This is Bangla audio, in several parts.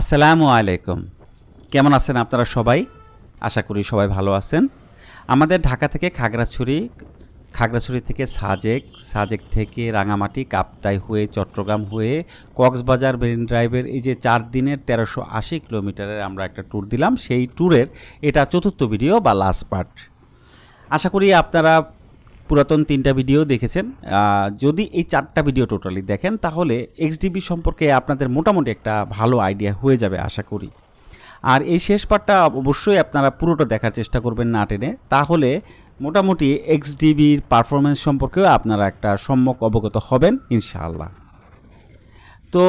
আসসালামু আলাইকুম। কেমন আছেন আপনারা সবাই? আশা করি সবাই ভালো আছেন। আমাদের ঢাকা থেকে খাগড়াছড়ি খাগড়াছড়ি থেকে সাজেক সাজেক থেকে রাঙামাটি, কাপ্তাই হয়ে চট্টগ্রাম হয়ে কক্সবাজার, মেরিন ড্রাইভের এই যে চার দিনের তেরোশো আশি কিলোমিটারের আমরা একটা ট্যুর দিলাম। সেই ট্যুরের এটা চতুর্থ ভিডিও বা লাস্ট পার্ট আশা করি আপনারা পুরাতন তিনটা ভিডিও দেখেছেন। যদি এই চারটা ভিডিও টোটালি দেখেন, তাহলে এক্সডিবি সম্পর্কে আপনাদের মোটামুটি একটা ভালো আইডিয়া হয়ে যাবে, আশা করি। আর এই শেষ পার্টটা অবশ্যই আপনারা পুরোটা দেখার চেষ্টা করবেন না টেনে। তাহলে মোটামুটি এক্সডিবির পারফরমেন্স সম্পর্কেও আপনারা একটা সম্যক অবগত হবেন, ইনশাআল্লাহ। তো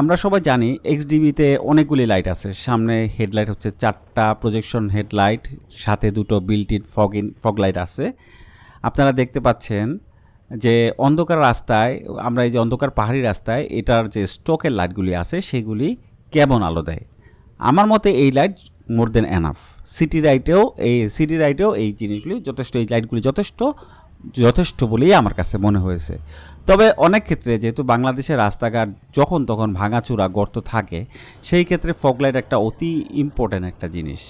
আমরা সবাই জানি এক্সডিবিতে অনেকগুলি লাইট আছে। সামনে হেডলাইট হচ্ছে চারটা প্রজেকশন হেডলাইট সাথে দুটো built in fog in fog light আছে। আপনারা দেখতে পাচ্ছেন যে অন্ধকার রাস্তায়, আমরা এই যে অন্ধকার পাহাড়ি রাস্তায়, এটার যে স্টোকের লাইটগুলি আছে, সেগুলি কেমন আলো দেয়? আমার মতে এই light more than enough. City রাইটেও এই, সিটি রাইটেও এই জিনিসগুলি যথেষ্ট, এই লাইটগুলি যথেষ্ট যথেষ্ট বলেই আমার কাছে মনে হয়েছে। তবে অনেক ক্ষেত্রে যেহেতু বাংলাদেশের রাস্তাঘাট যখন তখন ভাঙাচুরা গর্ত থাকে, সেই ক্ষেত্রে ফগলাইট একটা অতি ইম্পর্ট্যান্ট একটা জিনিস।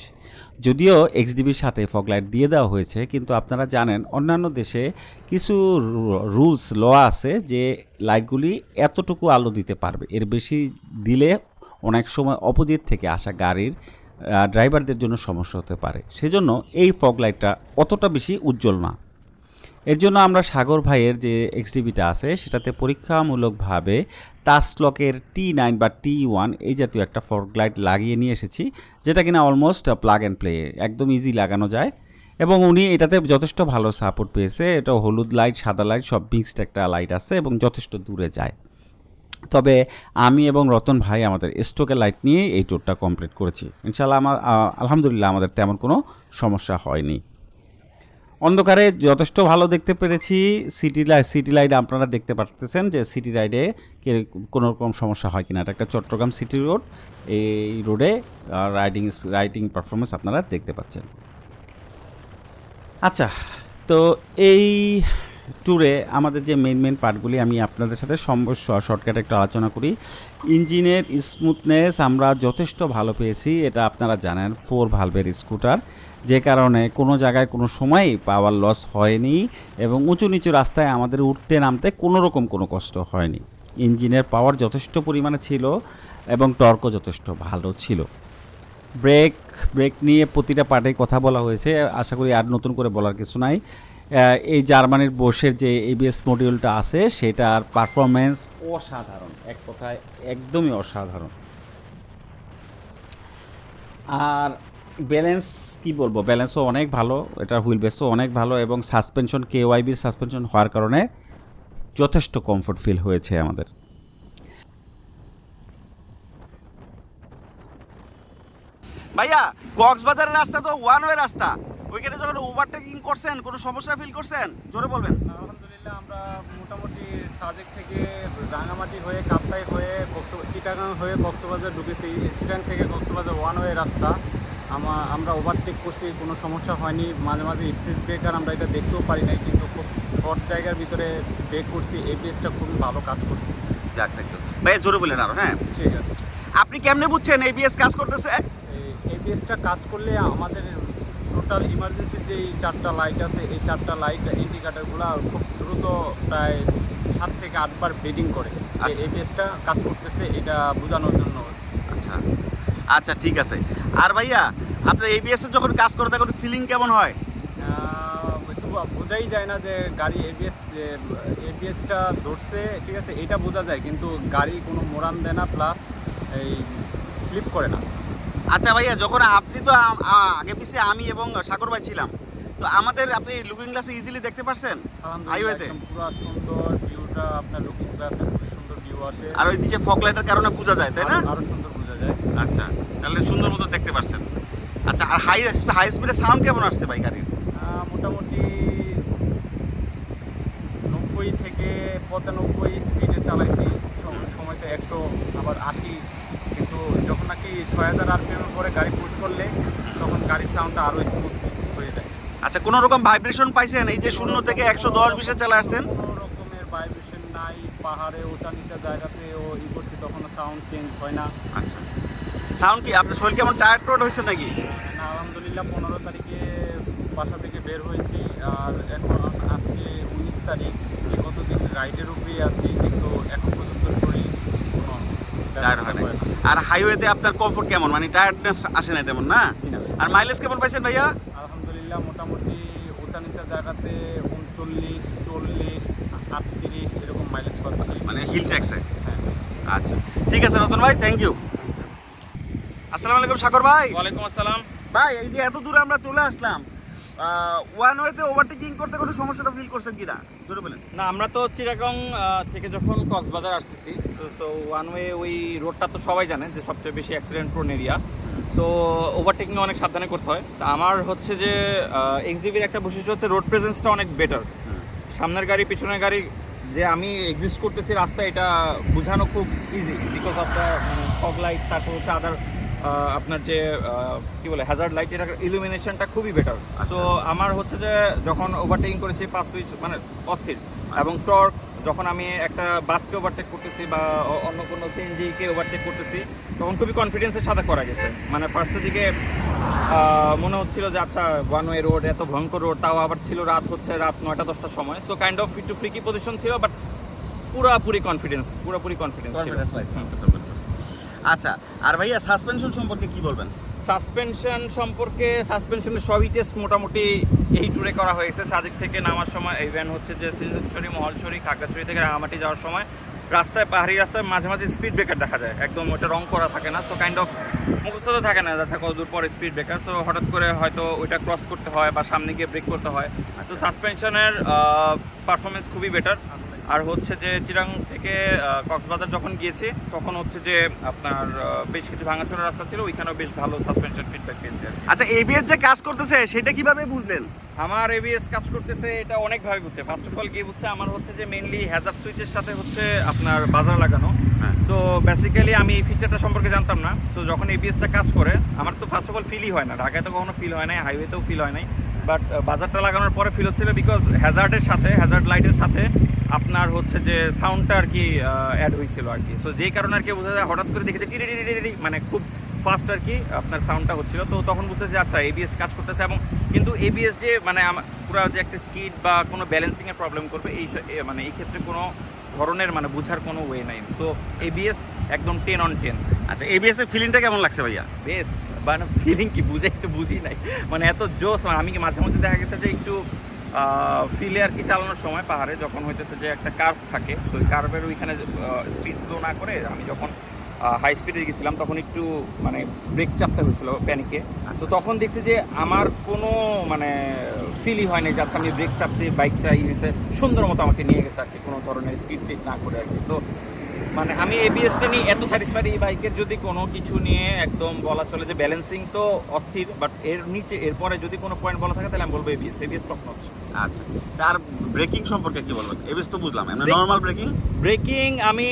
যদিও এক্সডিবির সাথে ফগলাইট দিয়ে দেওয়া হয়েছে, কিন্তু আপনারা জানেন অন্যান্য দেশে কিছু রুলস, ল আছে যে লাইটগুলি এতটুকু আলো দিতে পারবে। এর বেশি দিলে অনেক সময় অপোজিট থেকে আসা গাড়ির ড্রাইভারদের জন্য সমস্যা হতে পারে। সেজন্য এই ফগ লাইটটা অতটা বেশি উজ্জ্বল না। এর জন্য আমরা সাগর ভাইয়ের যে এক্সডিবিটা আছে, সেটাতে পরীক্ষামূলকভাবে টাচলকের টি নাইন বা টি ওয়ান এই জাতীয় একটা ফগ লাইট লাগিয়ে নিয়ে এসেছি, যেটা কিনা অলমোস্ট প্লাগ অ্যান্ড প্লে একদম ইজি লাগানো যায়। এবং উনি এটাতে যথেষ্ট ভালো সাপোর্ট পেয়েছে, এটা হলুদ লাইট সাদা লাইট সব মিক্সড একটা লাইট আছে এবং যথেষ্ট দূরে যায়। তবে আমি এবং রতন ভাই আমাদের স্টোকের লাইট নিয়ে এই ট্যুরটা কমপ্লিট করেছি। ইনশাল্লাহ আমার আলহামদুলিল্লাহ আমাদের তেমন কোনো সমস্যা হয়নি। অন্ধকারে যথেষ্ট ভালো দেখতে পেরেছি। সিটি লাইট সিটি লাইট আপনারা দেখতে পারতেছেন যে সিটি রাইডে কোনো রকম সমস্যা হয় কিনা। এটা একটা চট্টগ্রাম সিটি রোড। এই রোডে রাইডিং রাইডিং পারফরমেন্স আপনারা দেখতে পাচ্ছেন। আচ্ছা তো এই ট্যুরে আমাদের যে মেন মেন পার্টগুলি আমি আপনাদের সাথে সম্ভব শর্টকাটে একটু আলোচনা করি। ইঞ্জিনের স্মুথনেস আমরা যথেষ্ট ভালো পেয়েছি, এটা আপনারা জানেন ফোর ভালভের স্কুটার যে কারণে কোনো জায়গায় কোনো সময়ই পাওয়ার লস হয়নি এবং উঁচু নিচু রাস্তায় আমাদের উঠতে নামতে কোনো রকম কোনো কষ্ট হয়নি। ইঞ্জিনের পাওয়ার যথেষ্ট পরিমাণে ছিল এবং টর্কও যথেষ্ট ভালো ছিল। ব্রেক ব্রেক নিয়ে প্রতিটা পার্টে কথা বলা হয়েছে। আশা করি আর নতুন করে বলার কিছু নাই। এই জার্মানির বোসের যে এবিএস মডিউলটা আছে, সেটার পারফরমেন্স অসাধারণ। এক কথায় একদমই অসাধারণ। আর ব্যালেন্স কি বলব? ব্যালেন্সও অনেক ভালো এটার হুইল বেসও অনেক ভালো এবং সাসপেনশন কে ওয়াইবির সাসপেনশন হওয়ার কারণে যথেষ্ট কমফোর্ট ফিল হয়েছে আমাদের। ভাইয়া, কক্সবাজারের রাস্তা তো ওয়ান ওয়ে রাস্তা। ওইখানে যখন ওভারটেকিং করছেন কোনো সমস্যা ফিল করছেন? জোরে বলবেন। আলহামদুলিল্লাহ আমরা মোটামুটি সাজেক থেকে রাঙামাটি হয়ে কাপ্তাই হয়ে চিটাগাং হয়ে কক্সবাজার ঢুকেছি। চিটাগাং থেকে কক্সবাজার ওয়ান ওয়ে রাস্তা। আমা আমরা ওভারটেক করছি কোনো সমস্যা হয়নি। মাঝে মাঝে স্পিড ব্রেকার আমরা এটা দেখতেও পারি নাই কিন্তু খুব শর্ট জায়গার ভিতরে ব্রেক করছি এপিএসটা খুবই ভালো কাজ করছে। যাক থাকতো ভাইয়া জোরে বলেন আরও হ্যাঁ? ঠিক আছে। আপনি কেমনে বুঝছেন এবিএস কাজ করতেছে? এই এপিএসটা কাজ করলে আমাদের ইমার্জেন্সি যে এই চারটা লাইট আছে এই চারটা লাইট ইন্ডিকেটারগুলো খুব দ্রুত প্রায় সাত থেকে আটবার বেডিং করে। আচ্ছা। এপিএসটা কাজ করতেছে এটা বোঝানোর জন্য। আচ্ছা। আচ্ছা ঠিক আছে। আর ভাইয়া আপনার এবিএস এর যখন কাজ করে তখন ফিলিং কেমন হয়? বোঝাই যায় না যে গাড়ি এবিএস যে এবিএসটা ধরছে ঠিক আছে এটা বোঝা যায় কিন্তু গাড়ি কোনো মোরান দেয় না প্লাস এই স্লিপ করে না। আচ্ছা ভাইয়া যখন আপনি তো আগে পিছিয়ে আমি এবং সাগর ভাই ছিলাম তো আমাদের আপনি লুকিং গ্লাসে ইজিলি দেখতে পারছেন? হাইওয়েতে পুরো সুন্দর ভিউটা আপনার লুকিং গ্লাসে খুব সুন্দর ভিউ আসে। আর ওই নিচে ফগ লাইটের কারণে বোঝা যায় তাই না? আরো- আরও সুন্দর বোঝা যায়। আচ্ছা তাহলে সুন্দর মতো দেখতে পারছেন। আচ্ছা আর হাই হাই স্পিডে সাউন্ড কেমন আসছে ভাই গাড়ির? মোটামুটি নব্বই থেকে পঁচানব্বই স্পিডে চালাইছি। সম- সময়তে একশো আবার আশি। কিন্তু যখন নাকি ছয় হাজার পরে গাড়ি পুশ করলে তখন গাড়ির সাউন্ডটা আরও স্মুথ হয়ে যায়। আচ্ছা কোনো রকম ভাইব্রেশন পাইছেন? এই যে শূন্য থেকে একশো দশ বিশে চালা আসছেন? কোনো রকমের ভাইব্রেশন নাই পাহাড়ে উঁচা নিচা জায়গাতে ও ই করছি তখন সাউন্ড চেঞ্জ হয় না। আচ্ছা। সাউন্ড কি? আপনার শরীর কেমন টায়ার্ড টায়ার্ড হয়েছে নাকি? না আলহামদুলিল্লাহ পনেরো তারিখে বাসা থেকে বের হয়েছি আর এখন আজকে উনিশ তারিখ এই কতদিন রাইডের উপরেই আছি কিন্তু এখন পর্যন্ত শরীর কোনো টায়ার্ড হয় আর হাইওয়েতে আপনার কমফোর্ট কেমন? মানে টায়ার্ডনেস আসে না তেমন না? আর মাইলেজ কেমন পাইছেন ভাইয়া? আলহামদুলিল্লাহ মোটামুটি উঁচা নিচা জায়গাতে উনচল্লিশ চল্লিশ আটত্রিশ এরকম মাইলেজ পাচ্ছি। মানে হিল ট্যাক্সে হ্যাঁ। আচ্ছা। ঠিক আছে রতন ভাই থ্যাংক ইউ আসসালামু আলাইকুম সাগর ভাই। ওয়ালাইকুম আসসালাম। ভাই এই যে এত দূরে আমরা চলে আসলাম ওয়ান ওয়েতে ওভারটেকিং করতে সমস্যাটা ফিল না, আমরা তো থেকে যখন কক্সবাজার আসতেছি, তো সো ওয়ান ওয়ে ওই রোডটা তো সবাই জানে যে সবচেয়ে বেশি অ্যাক্সিডেন্ট এরিয়া সো অনেক সাবধানে করতে হয়। তা আমার হচ্ছে যে এক্সডিবির একটা বৈশিষ্ট্য হচ্ছে রোড প্রেজেন্সটা অনেক বেটার সামনের গাড়ি, পিছনের গাড়ি, যে আমি এক্সিস্ট করতেছি রাস্তায়, এটা বোঝানো খুব ইজি বিকজ অফ দ্য মানে ফগ লাইট তারপর হচ্ছে আদার আপনার যে কি বলে হ্যাজার্ড লাইট এটার ইলুমিনেশনটা খুবই বেটার আচ্ছা। সো আমার হচ্ছে যে যখন ওভারটেকিং করেছি পাঁচ সুইচ মানে অস্থির এবং টর্ক যখন আমি একটা বাসকে ওভারটেক করতেছি বা অন্য কোনো সিএনজিকে ওভারটেক করতেছি তখন খুবই কনফিডেন্সের সাথে করা গেছে। মানে ফার্স্টের দিকে মনে হচ্ছিল যে আচ্ছা ওয়ান ওয়ে রোড এত ভয়ঙ্কর রোড তাও আবার ছিল রাত হচ্ছে রাত নয়টা দশটার সময়। সো কাইন্ড অফ একটু ফ্রিকি পজিশন ছিল বাট পুরাপুরি কনফিডেন্স পুরোপুরি কনফিডেন্স ছিল। আচ্ছা আর ভাইয়া সাসপেনশন সম্পর্কে কি বলবেন? সাসপেনশন সম্পর্কে সাসপেনশনের সবই টেস্ট মোটামুটি এই ট্যুরে করা হয়েছে। সাজেক থেকে নামার সময় ইভেন হচ্ছে যে সিজনছড়ি মহলছড়ি, খাগড়াছড়ি থেকে রাঙামাটি যাওয়ার সময় রাস্তায়, পাহাড়ি রাস্তায় মাঝে মাঝে স্পিড ব্রেকার দেখা যায়। একদম ওটা রং করা থাকে না সো কাইন্ড অফ মুখস্থ তো থাকে না যাচ্ছে কত দূর পরে স্পিড ব্রেকার সো হঠাৎ করে হয়তো ওইটা ক্রস করতে হয় বা সামনে গিয়ে ব্রেক করতে হয়। তো সাসপেনশনের পারফরমেন্স খুবই বেটার আর হচ্ছে যে চিরাং থেকে কক্সবাজার যখন গিয়েছি তখন হচ্ছে যে আপনার বেশ কিছু ভাঙাচোরা রাস্তা ছিল ওইখানেও বেশ ভালো সাসপেনশন ফিডব্যাক পেয়েছে। আচ্ছা এবিএস যে কাজ করতেছে সেটা কীভাবে বুঝলেন? আমার এবিএস কাজ করতেছে এটা অনেকভাবে বুঝছে। ফার্স্ট অফ অল কি বুঝছে আমার হচ্ছে যে মেইনলি হ্যাজার সুইচের সাথে হচ্ছে আপনার বাজার লাগানো। সো বেসিক্যালি আমি এই ফিচারটা সম্পর্কে জানতাম না। সো যখন এবিএসটা কাজ করে আমার তো ফার্স্ট অফ অল ফিলই হয় না। ঢাকায় তো কখনো ফিল হয় নাই হাইওয়েতেও ফিল হয় নাই। বাট বাজারটা লাগানোর পরে ফিল হচ্ছিল বিকজ হ্যাজার্ডের সাথে হ্যাজার্ড লাইটের সাথে আপনার হচ্ছে যে সাউন্ডটা আর কি অ্যাড হয়েছিল আর কি। সো যেই কারণে আর কি বোঝা যায় হঠাৎ করে দেখেছে টিরি মানে খুব ফাস্ট আর কি আপনার সাউন্ডটা হচ্ছিল। তো তখন বুঝতেছে আচ্ছা এবিএস কাজ করতেছে এবং কিন্তু এবিএস যে মানে পুরো যে একটা স্কিড বা কোনো ব্যালেন্সিংয়ের প্রবলেম করবে এই মানে এই ক্ষেত্রে কোনো ধরনের মানে বোঝার কোনো ওয়ে নাই। সো এবিএস একদম টেন অন টেন আচ্ছা এবিএস এর ফিলিংটা কেমন লাগছে ভাইয়া? বেস্ট মানে ফিলিং কি বুঝে একটু বুঝি নাই। মানে এত জোস মানে আমি কি মাঝে মধ্যে দেখা গেছে যে একটু ফিলে আর কি চালানোর সময় পাহাড়ে যখন হইতেছে যে একটা কার্ভ থাকে তো ওই কার্ভের ওইখানে স্পিড স্লো না করে আমি যখন হাই স্পিডে গেছিলাম তখন একটু মানে ব্রেক চাপতে হয়েছিল প্যানিকে তো তখন দেখছি যে আমার কোনো মানে ফিলই হয় নাই যে আচ্ছা আমি ব্রেক চাপছি বাইকটা ইয়েছে সুন্দর মতো আমাকে নিয়ে গেছে আর কি কোনো ধরনের স্কিড না করে আর কি। সো মানে আমি এবিএসটা নিয়ে এত স্যাটিসফাইড এই বাইকের যদি কোনো কিছু নিয়ে একদম বলা চলে যে ব্যালেন্সিং তো অস্থির বাট এর নিচে এরপরে যদি কোনো পয়েন্ট বলা থাকে তাহলে আমি বলব এবিএস এবিএস টপ নচ আচ্ছা আর ব্রেকিং সম্পর্কে কি বলবেন? এবিএস তো বুঝলাম এমনি নর্মাল ব্রেকিং ব্রেকিং আমি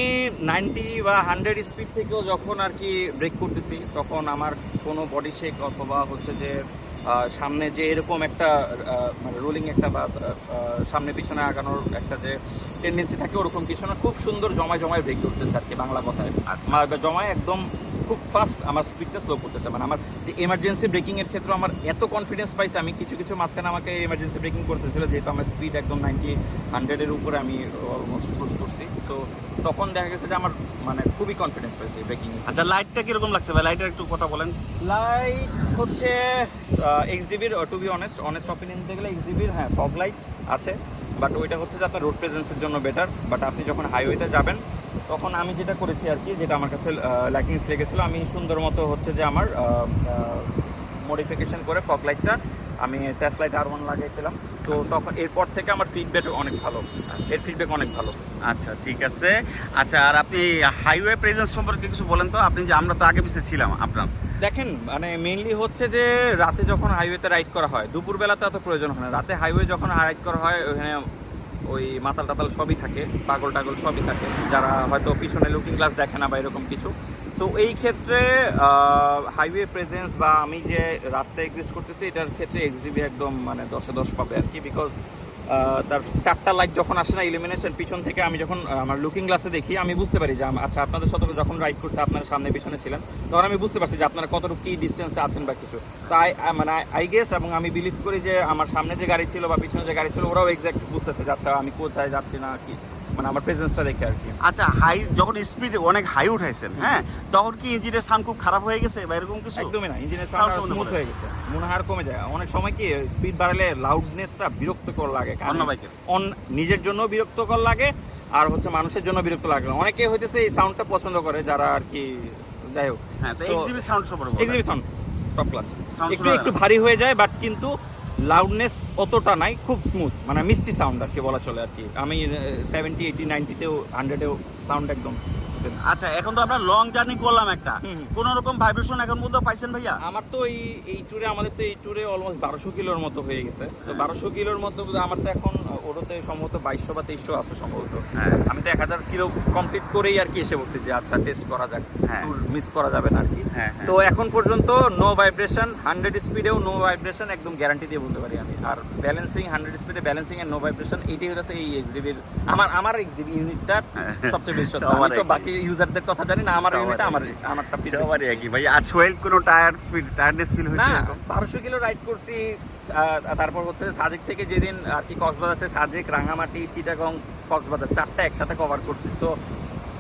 নাইনটি বা হান্ড্রেড স্পিড থেকেও যখন আর কি ব্রেক করতেছি তখন আমার কোনো বডি শেক অথবা হচ্ছে যে সামনে যে এরকম একটা মানে রোলিং একটা বাস সামনে পিছনে আগানোর একটা যে টেন্ডেন্সি থাকে ওরকম কিছু না খুব সুন্দর জমায় জমায় ব্রেক ধরতেছে আর কি বাংলা কথায় আচ্ছা। জমায় একদম খুব ফাস্ট আমার স্পিডটা স্লো করতেছে। মানে আমার যে এমার্জেন্সি ব্রেকিংয়ের ক্ষেত্রে আমার এত কনফিডেন্স পাইছে আমি কিছু কিছু মাঝখানে আমাকে এমার্জেন্সি ব্রেকিং করতেছিল যেহেতু আমার স্পিড একদম নাইনটি হান্ড্রেডের উপরে আমি অলমোস্ট ক্রুজ করছি। সো তখন দেখা গেছে যে আমার মানে খুবই কনফিডেন্স পাইছে ব্রেকিং আচ্ছা লাইটটা কীরকম লাগছে ভাই? লাইটের একটু কথা বলেন। লাইট হচ্ছে X এক্সডিবির to be honest honest opinion দিতে গেলে এক্স এক্সডিবির হ্যাঁ ফগ লাইট আছে। বাট ওইটা হচ্ছে যে আপনার রোড প্রেজেন্সের জন্য বেটার বাট আপনি যখন হাইওয়েতে যাবেন তখন আমি যেটা করেছি আর কি যেটা আমার কাছে ল্যাকিংস লেগেছিলো আমি সুন্দর মতো হচ্ছে যে আমার মডিফিকেশন করে ফগ লাইটটা আমি টেস্ট লাইট আর ওয়ান লাগাইছিলাম। তো তখন এরপর থেকে আমার ফিডব্যাক অনেক ভালো। এর ফিডব্যাক অনেক ভালো। আচ্ছা ঠিক আছে। আচ্ছা আর আপনি হাইওয়ে প্রেজেন্স সম্পর্কে কিছু বলেন তো? আপনি যে আমরা তো আগে পিছিয়ে ছিলাম আপনার। দেখেন মানে মেইনলি হচ্ছে যে রাতে যখন হাইওয়েতে রাইড করা হয় দুপুরবেলাতে এত প্রয়োজন হয় না। রাতে হাইওয়ে যখন রাইড করা হয় ওখানে ওই মাতাল টাতাল সবই থাকে, পাগল টাগল সবই থাকে। যারা হয়তো পিছনে লুকিং গ্লাস দেখে না বা এরকম কিছু। সো এই ক্ষেত্রে হাইওয়ে প্রেজেন্স বা আমি যে রাস্তায় এক্সিস্ট করতেছি, এটার ক্ষেত্রে এক্সডিবি একদম মানে দশে দশ পাবে আর কি বিকজ তার চারটা লাইট যখন আসে না ইলিমিনেশন পিছন থেকে আমি যখন আমার লুকিং গ্লাসে দেখি, আমি বুঝতে পারি যে আচ্ছা আপনাদের সাথে যখন রাইড করছে, আপনারা সামনে পিছনে ছিলেন, তখন আমি বুঝতে পারছি যে আপনারা কতটুকু কী ডিস্টেন্সে আছেন বা কিছু। তো আই মানে আই গেস এবং আমি বিলিভ করি যে আমার সামনে যে গাড়ি ছিল বা পিছনে যে গাড়ি ছিল, ওরাও এক্স্যাক্ট বুঝতেছে যে আচ্ছা আমি কোথায় যাচ্ছি না কি। মানে আমার প্রেজেন্সটা দেখে আর কি। আচ্ছা হাই যখন স্পিড অনেক হাই উঠাইছেন হ্যাঁ তখন কি ইঞ্জিনের সাউন্ড খুব খারাপ হয়ে গেছে বা এরকম কিছু? একদমই না ইঞ্জিনের সাউন্ড স্মুথ হয়ে গেছে মনে হয় আর কমে যায়। অনেক সময় কি স্পিড বাড়ালে লাউডনেসটা বিরক্তকর লাগে কারণ অন্য বাইকের অন নিজের জন্য বিরক্তকর লাগে আর হচ্ছে মানুষের জন্য বিরক্ত লাগে অনেকে হইতেছে এই সাউন্ডটা পছন্দ করে যারা আর কি যাই হোক। হ্যাঁ এক্সিবি সাউন্ড সম্পর্কে বলেন। এক্সিবিশন টপ ক্লাস একটু একটু ভারী হয়ে যায় বাট কিন্তু লাউডনেস অতটা নাই খুব স্মুথ মানে মিষ্টি সাউন্ড আর কি বলা চলে আর কি। আমি সেভেন্টি এইটি নাইনটিতেও হান্ড্রেডেও সাউন্ড একদম আচ্ছা এখন তো আমরা লং জার্নি করলাম একটা। কোন রকম ভাইব্রেশন এখন পর্যন্ত পাইছেন ভাইয়া? আমার তো এই এই ট্যুরে আমাদের তো এই ট্যুরে অলমোস্ট বারোশো কিলোর মতো হয়ে গেছে। তো বারোশো কিলোর মতো আমার তো এখন ওটাতে সম্ভবত বাইশশো বা তেইশশো আছে সম্ভবত। হ্যাঁ। আমি তো এক হাজার কিলো কমপ্লিট করেই আর কি এসে বসছি যে আচ্ছা টেস্ট করা যাক। হ্যাঁ। মিস করা যাবে না আর কি। হ্যাঁ তো এখন পর্যন্ত নো ভাইব্রেশন হান্ড্রেড স্পিডেও নো ভাইব্রেশন একদম গ্যারান্টি দিয়ে বলতে পারি আমি। আর ব্যালেন্সিং হান্ড্রেড স্পিডে ব্যালেন্সিং এন্ড নো ভাইব্রেশন এইটাই হচ্ছে এই এক্সডিবির আমার আমার এক্সডিবি ইউনিটটার হ্যাঁ। সবচেয়ে বেশি আমি তো বাকি ইউজারদের কথা জানি না আমার ইউনিট আমার আমারটা। একই। ভাই আর সোয়েল কোনো টায়ার ফিল টায়ারনেস ফিল হয়েছে এরকম? বারোশো কিলো রাইড করছি তারপর হচ্ছে সাজেক থেকে যেদিন আর কি কক্সবাজার আছে সাজেক রাঙামাটি চিটাগং কক্সবাজার চারটা একসাথে কভার করছি। সো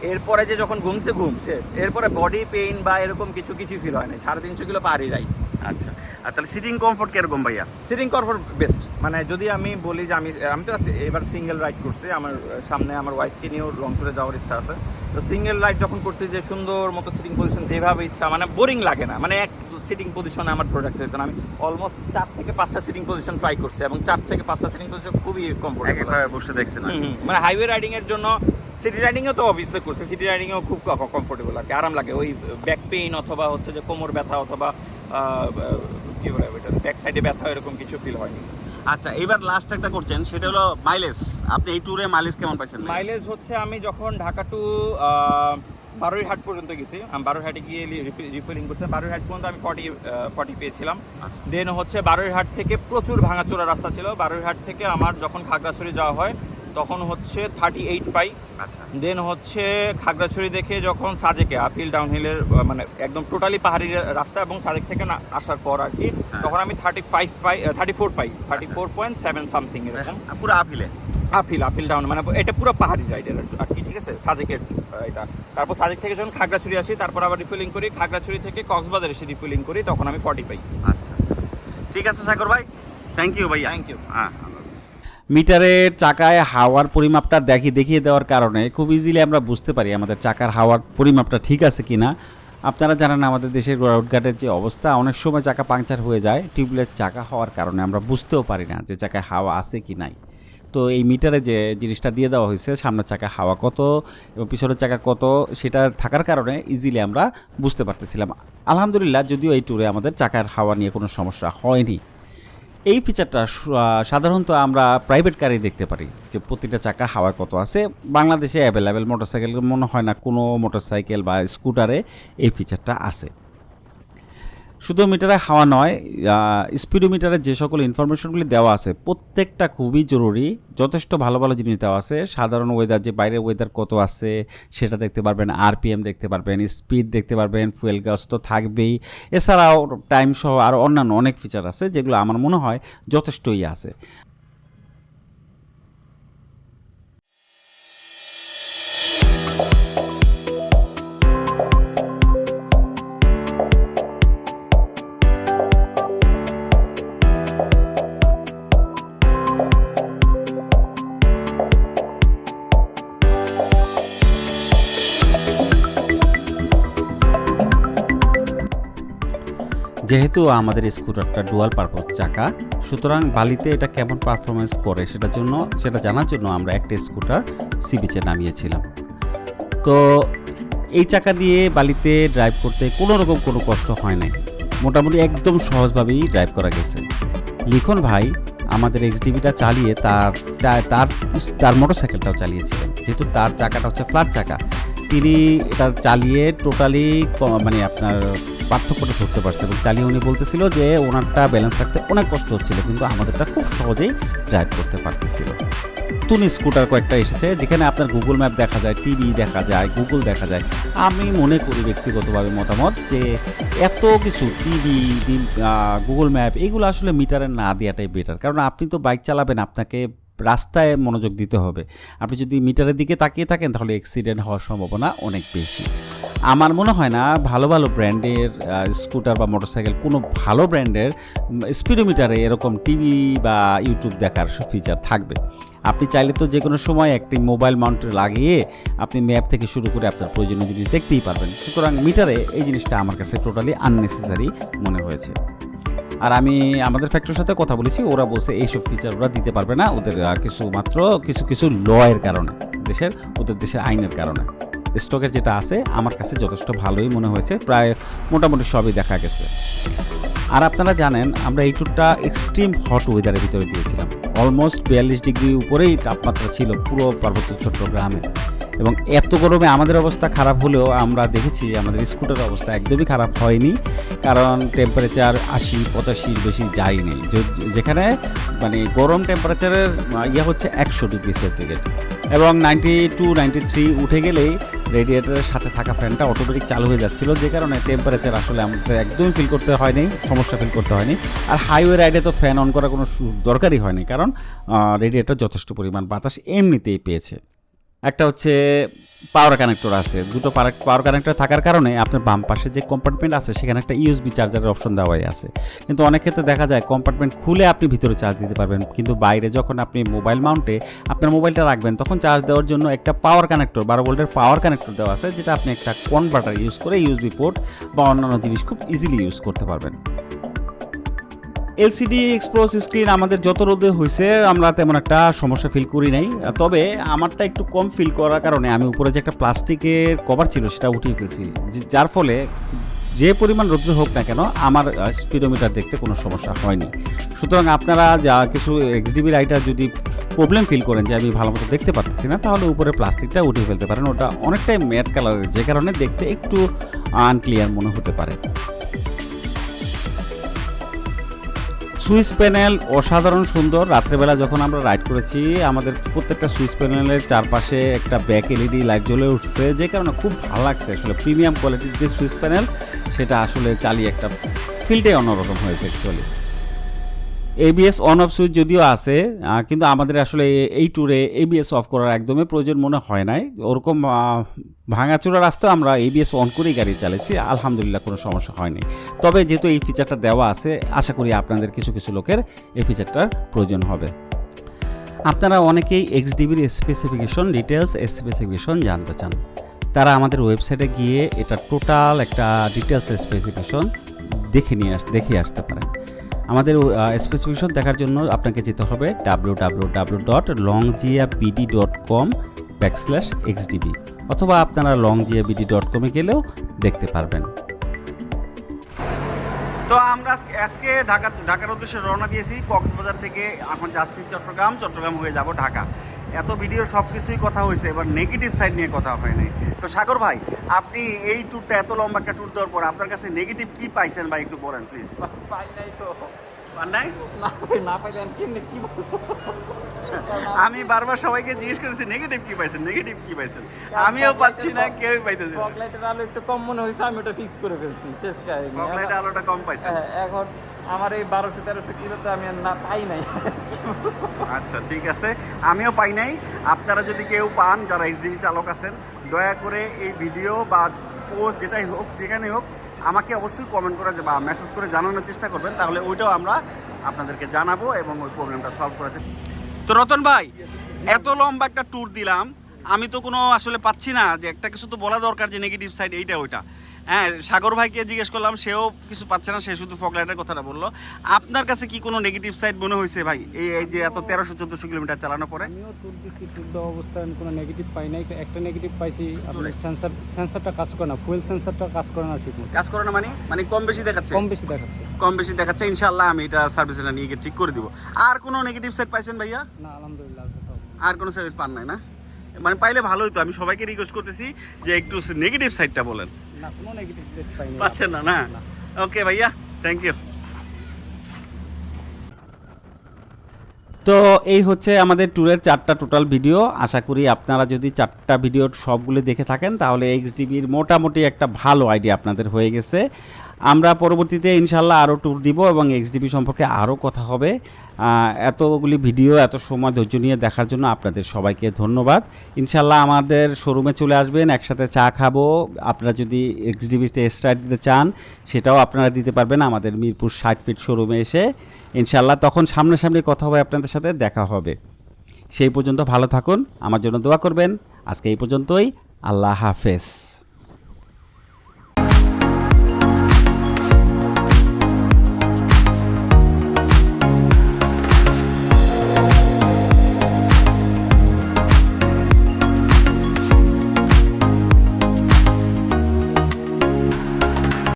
এরপরে যে যখন ঘুমছে ঘুম শেষ। এরপরে বডি পেইন বা এরকম কিছু কিছু ফিল হয় না সাড়ে তিনশো কিলো পারি রাইড আচ্ছা। আর তাহলে সিটিং কমফোর্ট কীরকম ভাইয়া? সিটিং কমফোর্ট বেস্ট মানে যদি আমি বলি যে আমি আমি তো আছি- এবার সিঙ্গেল রাইড করছি। আমার সামনে আমার ওয়াইফকে নিয়েও রংপুরে যাওয়ার ইচ্ছা আছে। তো সিঙ্গেল রাইড যখন করছি যে সুন্দর মতো সিটিং পজিশন যেভাবে ইচ্ছা মানে বোরিং লাগে না। মানে এক সিটিং পজিশনে আমার প্রোডাক্ট হয়েছে আমি অলমোস্ট চার থেকে পাঁচটা সিটিং পজিশন ট্রাই করছি এবং চার থেকে পাঁচটা সিটিং পজিশন খুবই কমফোর্টেবল বসে হুম। মানে হাইওয়ে রাইডিং এর জন্য সিটি রাইডিংও তো অবভিয়াসলি করছে। সিটি রাইডিংও খুব কমফোর্টেবল আর কি। আরাম লাগে। ওই ব্যাক পেইন অথবা হচ্ছে যে কোমর ব্যথা অথবা কি বলে ওইটা? ব্যাক সাইডে ব্যথা এরকম কিছু ফিল হয়নি। আচ্ছা এবার লাস্ট একটা করছেন সেটা হলো মাইলেজ আপনি এই ট্যুরে মাইলেজ কেমন পাইছেন মাইলেজ হচ্ছে আমি যখন ঢাকা টু বারোইহাট পর্যন্ত গেছি। আমি বারোই হাটে গিয়ে রিফিলিং বারোই হাট পর্যন্ত আমি ফর্টি ফর্টি পেয়েছিলাম। আচ্ছা। দেন হচ্ছে বারোই হাট থেকে প্রচুর ভাঙাচোরা রাস্তা ছিল। বারোই হাট থেকে আমার যখন খাগড়াছড়ি যাওয়া হয় তখন হচ্ছে থার্টি এইট পাই। আচ্ছা। দেন হচ্ছে খাগড়াছড়ি দেখে যখন সাজেকে আপিল ডাউনহিলের মানে একদম টোটালি পাহাড়ি রাস্তা এবং সাজেক থেকে না আসার পর আর কি হ্যাঁ। তখন আমি থার্টি ফাইভ পাই থার্টি ফোর পাই thirty four point seven something এরকম। পুরো আপিলে আপিল আপিল ডাউন মানে এটা পুরো পাহাড়ি রাইডের আর কি ঠিক আছে? সাজেকের এটা। তারপর সাজেক থেকে যখন খাগড়াছড়ি আসি তারপর আবার রিফিলিং করি খাগড়াছড়ি থেকে কক্সবাজার এসে রিফিলিং করি তখন আমি ফর্টি পাই। আচ্ছা আচ্ছা। ঠিক আছে সাগর ভাই। থ্যাংক ইউ ভাই থ্যাংক ইউ হ্যাঁ হাফেজ। মিটারের চাকায় হাওয়ার পরিমাপটা দেখি, দেখিয়ে দেওয়ার কারণে খুব ইজিলি আমরা বুঝতে পারি আমাদের চাকার হাওয়ার পরিমাপটা ঠিক আছে কি না আপনারা জানেন আমাদের দেশের রোডঘাটের যে অবস্থা, অনেক সময় চাকা পাংচার হয়ে যায়, টিউবলেস চাকা হওয়ার কারণে আমরা বুঝতেও পারি না যে চাকায় হাওয়া আছে কি নাই। তো এই মিটারে যে জিনিসটা দিয়ে দেওয়া হয়েছে, সামনের চাকা হাওয়া কত এবং পিছনের চাকা কত, সেটা থাকার কারণে ইজিলি আমরা বুঝতে পারতেছিলাম। আলহামদুলিল্লাহ, যদিও এই ট্যুরে আমাদের চাকার হাওয়া নিয়ে কোনো সমস্যা হয়নি। এই ফিচারটা সাধারণত আমরা প্রাইভেট কারে দেখতে পারি। যে প্রতিটা চাকা হাওয়া কত আছে। বাংলাদেশে অ্যাভেলেবেল মোটরসাইকেল মনে হয় না কোনো মোটরসাইকেল বা স্কুটারে এই ফিচারটা আছে। শুধু মিটারে হাওয়া নয় স্পিডোমিটারে যে সকল ইনফরমেশনগুলি দেওয়া আছে, প্রত্যেকটা খুবই জরুরি। যথেষ্ট ভালো ভালো জিনিস দেওয়া আছে। সাধারণ ওয়েদার যে বাইরের ওয়েদার কত আছে, সেটা দেখতে পারবেন আরপিএম দেখতে পারবেন স্পিড দেখতে পারবেন ফুয়েল গ্যাস তো থাকবেই। এছাড়াও টাইম সহ আরও অন্যান্য অনেক ফিচার আছে, যেগুলো আমার মনে হয় যথেষ্টই আছে। যেহেতু আমাদের স্কুটারটা ডুয়াল পারপোজ চাকা, সুতরাং বালিতে এটা কেমন পারফরমেন্স করে সেটার জন্য, সেটা জানার জন্য আমরা একটা স্কুটার সি বিচে নামিয়েছিলাম। তো এই চাকা দিয়ে বালিতে ড্রাইভ করতে কোনো রকম কোনো কষ্ট হয় নাই। মোটামুটি একদম সহজভাবেই ড্রাইভ করা গেছে। লিখন ভাই আমাদের এক্সডিবিটা চালিয়ে তার তার তার মোটরসাইকেলটাও চালিয়েছিলেন। যেহেতু তার চাকাটা হচ্ছে ফ্ল্যাট চাকা তিনি এটা চালিয়ে টোটালি মানে আপনার পার্থক্যটা ধরতে পারছে এবং চালিয়ে উনি বলতেছিল যে ওনারটা ব্যালেন্স রাখতে অনেক কষ্ট হচ্ছিল, কিন্তু আমাদেরটা খুব সহজেই ড্রাইভ করতে পারতেছিল। নতুন স্কুটার কয়েকটা এসেছে, যেখানে আপনার গুগল ম্যাপ দেখা যায় টিভি দেখা যায় গুগল দেখা যায়। আমি মনে করি ব্যক্তিগতভাবে মতামত যে এত কিছু টিভি গুগল ম্যাপ এগুলো আসলে মিটারে না দেওয়াটাই বেটার কারণ আপনি তো বাইক চালাবেন, আপনাকে রাস্তায় মনোযোগ দিতে হবে। আপনি যদি মিটারের দিকে তাকিয়ে থাকেন, তাহলে অ্যাক্সিডেন্ট হওয়ার সম্ভাবনা অনেক বেশি। আমার মনে হয় না ভালো ভালো ব্র্যান্ডের স্কুটার বা মোটরসাইকেল কোনো ভালো ব্র্যান্ডের স্পিডোমিটারে এরকম টিভি বা ইউটিউব দেখার ফিচার থাকবে। আপনি চাইলে তো যে কোনো সময় একটি মোবাইল মাউন্ট লাগিয়ে আপনি ম্যাপ থেকে শুরু করে আপনার প্রয়োজনীয় জিনিস দেখতেই পারবেন। সুতরাং মিটারে এই জিনিসটা আমার কাছে টোটালি আননেসেসারি মনে হয়েছে। আর আমি আমাদের ফ্যাক্টরির সাথে কথা বলেছি, ওরা বলছে এইসব ফিচার ওরা দিতে পারবে না ওদের কিছু মাত্র কিছু কিছু লয়ের কারণে, দেশের, ওদের দেশের আইনের কারণে। স্টকের যেটা আছে, আমার কাছে যথেষ্ট ভালোই মনে হয়েছে, প্রায় মোটামুটি সবই দেখা গেছে। আর আপনারা জানেন, আমরা এই ট্যুরটা এক্সট্রিম হট ওয়েদারের ভিতরে দিয়েছিলাম। অলমোস্ট বিয়াল্লিশ ডিগ্রি উপরেই তাপমাত্রা ছিল পুরো পার্বত্য চট্টগ্রামে। এবং এত গরমে আমাদের অবস্থা খারাপ হলেও আমরা দেখেছি যে আমাদের স্কুটার অবস্থা একদমই খারাপ হয়নি, কারণ টেম্পারেচার আশি, পঁচাশির বেশি যায়নি যেখানে মানে গরম টেম্পারেচারের ইয়ে হচ্ছে একশো ডিগ্রি সেন্টিগ্রেড এবং নাইনটি টু নাইনটি থ্রি উঠে গেলেই রেডিয়েটারের সাথে থাকা ফ্যানটা অটোমেটিক চালু হয়ে যাচ্ছিল, যে কারণে টেম্পারেচার আসলে আমাদের একদমই ফিল করতে হয়নি, সমস্যা ফিল করতে হয়নি। আর হাইওয়ে রাইডে তো ফ্যান অন করার কোনো দরকারই হয়নি, কারণ রেডিয়েটার যথেষ্ট পরিমাণ বাতাস এমনিতেই পেয়েছে। একটা হচ্ছে পাওয়ার কানেক্টর আছে। দুটো পাওয়ার কানেক্টর থাকার কারণে আপনার বাম পাশে যে কম্পার্টমেন্ট আছে, সেখানে একটা ইউএসবি চার্জারের অপশন দেওয়াই আছে। কিন্তু অনেক ক্ষেত্রে দেখা যায় কম্পার্টমেন্ট খুলে আপনি ভিতরে চার্জ দিতে পারবেন। কিন্তু বাইরে যখন আপনি মোবাইল মাউন্টে আপনার মোবাইলটা রাখবেন, তখন চার্জ দেওয়ার জন্য একটা পাওয়ার কানেক্টর বারো ভোল্টের পাওয়ার কানেক্টর দেওয়া আছে, যেটা আপনি একটা কনভার্টার ইউজ করে ইউএসবি পোর্ট বা অন্যান্য জিনিস খুব ইজিলি ইউজ করতে পারবেন। এলসিডি এক্সপ্রস স্ক্রিন আমাদের যত রোদে হয়েছে আমরা তেমন একটা সমস্যা ফিল করি নাই। তবে আমারটা একটু কম ফিল করার কারণে আমি উপরে যে একটা প্লাস্টিকের কভার ছিল, সেটা উঠিয়ে ফেলছি। যার ফলে যে পরিমাণ রোদ্র হোক না কেন, আমার স্পিডোমিটার দেখতে কোনো সমস্যা হয়নি। সুতরাং আপনারা যা কিছু এক্সডিবি রাইডার যদি প্রবলেম ফিল করেন যে আমি ভালো মতো দেখতে পাচ্ছি না, তাহলে উপরে প্লাস্টিকটা উঠিয়ে ফেলতে পারেন। ওটা অনেকটাই ম্যাট কালারের যে কারণে দেখতে একটু আনক্লিয়ার মনে হতে পারে। সুইচ প্যানেল অসাধারণ সুন্দর। রাত্রেবেলা যখন আমরা রাইড করেছি, আমাদের প্রত্যেকটা সুইচ প্যানেলের চারপাশে একটা ব্যাক এলইডি লাইট জ্বলে উঠছে, যে কারণে খুব ভালো লাগছে। আসলে প্রিমিয়াম কোয়ালিটির যে সুইচ প্যানেল, সেটা আসলে চালিয়ে একটা ফিল্ডে অন্যরকম হয়েছে actually ABS on off switch যদিও আছে কিন্তু আমাদের আসলে এই ট্যুরে এবিএস অফ করার একদমই প্রয়োজন মনে হয় নাই। ওরকম ভাঙাচোরা রাস্তায় আমরা এবিএস অন করেই গাড়ি চালিয়েছি আলহামদুলিল্লাহ কোনো সমস্যা হয়নি। তবে যেহেতু এই ফিচারটা দেওয়া আছে, আশা করি আপনাদের কিছু কিছু লোকের এই ফিচারটার প্রয়োজন হবে। আপনারা অনেকেই এক্সডিবির স্পেসিফিকেশন ডিটেলস স্পেসিফিকেশন জানতে চান। তারা আমাদের ওয়েবসাইটে গিয়ে এটা টোটাল একটা ডিটেলস স্পেসিফিকেশন দেখে নিয়ে আস, দেখে আসতে পারেন। আমাদের স্পেসিফিকেশন দেখার জন্য আপনাকে যেতে হবে W W W dot Longjia BD dot com backslash XDB অথবা আপনারা লং জিয়া বিডি ডট কমে গেলেও দেখতে পারবেন। তো আমরা আজকে ঢাকা, ঢাকার উদ্দেশ্যে রওনা দিয়েছি, কক্সবাজার থেকে। এখন যাচ্ছি চট্টগ্রাম। চট্টগ্রাম হয়ে যাব ঢাকা। এত ভিডিও সব কিছুই কথা হয়েছে, এবার নেগেটিভ সাইড নিয়ে কথা হয় নাই। তো সাগর ভাই, আপনি এই ট্যুরটা এত লম্বা একটা ট্যুর দেওয়ার পর আপনার কাছে নেগেটিভ কি পাইছেন ভাই একটু বলেন প্লিজ পাই নাই তো। পান নাই? না না আমি কেমনে কি আচ্ছা, আমি বারবার সবাইকে জিজ্ঞেস করেছি নেগেটিভ কি পাইছেন নেগেটিভ কি পাইছেন? আমিও পাচ্ছি না কেউই পাইতেছে। ফগ আলো একটু কম মনে হয়েছে আমি ওটা ফিক্স করে ফেলছি শেষ কাহিনী। ফগলাইটে আলোটা কম পাইছেন। হ্যাঁ, এখন আমার এই বারোশো তেরোশো কিলোতে আমি আর না পাই নাই। আচ্ছা ঠিক আছে। আমিও পাই নাই। আপনারা যদি কেউ পান যারা এইচডিবি চালক আছেন দয়া করে এই ভিডিও বা পোস্ট যেটাই হোক যেখানে হোক আমাকে অবশ্যই কমেন্ট করে বা মেসেজ করে জানানোর চেষ্টা করবেন, তাহলে ওইটাও আমরা আপনাদেরকে জানাব এবং ওই প্রবলেমটা সলভ করাতে তো রতন ভাই, এত লম্বা একটা ট্যুর দিলাম, আমি তো কোনো আসলে পাচ্ছি না যে একটা কিছু তো বলা দরকার যে নেগেটিভ সাইড এইটা ওইটা। হ্যাঁ সাগর ভাইকে জিজ্ঞেস করলাম সেও কিছু পাচ্ছে না সে শুধু ফগলাইটের কথাটা বলল। আপনার কাছে কি কোনো নেগেটিভ সাইড মনে হয়েছে ভাই এই যে এত তেরোশো চোদ্দোশো কিলোমিটার চালানোর পরে? আমিও ট্যুর দিচ্ছি ট্যুর দেওয়া অবস্থায় আমি কোনো নেগেটিভ পাই নাই। একটা নেগেটিভ পাইছি আপনার। সেন্সার সেন্সারটা কাজ করে না ফুয়েল সেন্সারটা কাজ করে না ঠিক কাজ করে না মানে? মানে কম বেশি দেখাচ্ছে? কম বেশি দেখাচ্ছে। কম বেশি দেখাচ্ছে ইনশাল্লাহ আমি এটা সার্ভিসটা নিয়ে গিয়ে ঠিক করে দিব। আর কোনো নেগেটিভ সাইড পাইছেন ভাইয়া? না আলহামদুলিল্লাহ আর আর কোনো সার্ভিস পান নাই না? মানে পাইলে ভালোই তো আমি সবাইকে রিকোয়েস্ট করতেছি যে একটু নেগেটিভ সাইডটা বলেন। না কোনো নেগেটিভ সেট পাইনি। পাচ্ছেন না না? ওকে ভাইয়া থ্যাংক ইউ তো এই হচ্ছে আমাদের ট্যুরের চারটা টোটাল ভিডিও আশা করি আপনারা যদি চারটা ভিডিও সবগুলো দেখে থাকেন তাহলে এক্সডিবির মোটামুটি একটা ভালো আইডিয়া আপনাদের হয়ে গেছে। আমরা পরবর্তীতে ইনশাল্লাহ আরও ট্যুর দিব এবং এক্সডিবি সম্পর্কে আরও কথা হবে। এতগুলি ভিডিও এত সময় ধৈর্য নিয়ে দেখার জন্য আপনাদের সবাইকে ধন্যবাদ। ইনশাল্লাহ আমাদের শোরুমে চলে আসবেন, একসাথে চা খাব। আপনারা যদি এক্সডিবি টেস্ট রাইড দিতে চান, সেটাও আপনারা দিতে পারবেন আমাদের মিরপুর ষাট ফিট শোরুমে এসে। ইনশাল্লাহ তখন সামনাসামনি কথা হবে আপনাদের সাথে, দেখা হবে। সেই পর্যন্ত ভালো থাকুন, আমার জন্য দোয়া করবেন। আজকে এই পর্যন্তই, আল্লাহ হাফেজ।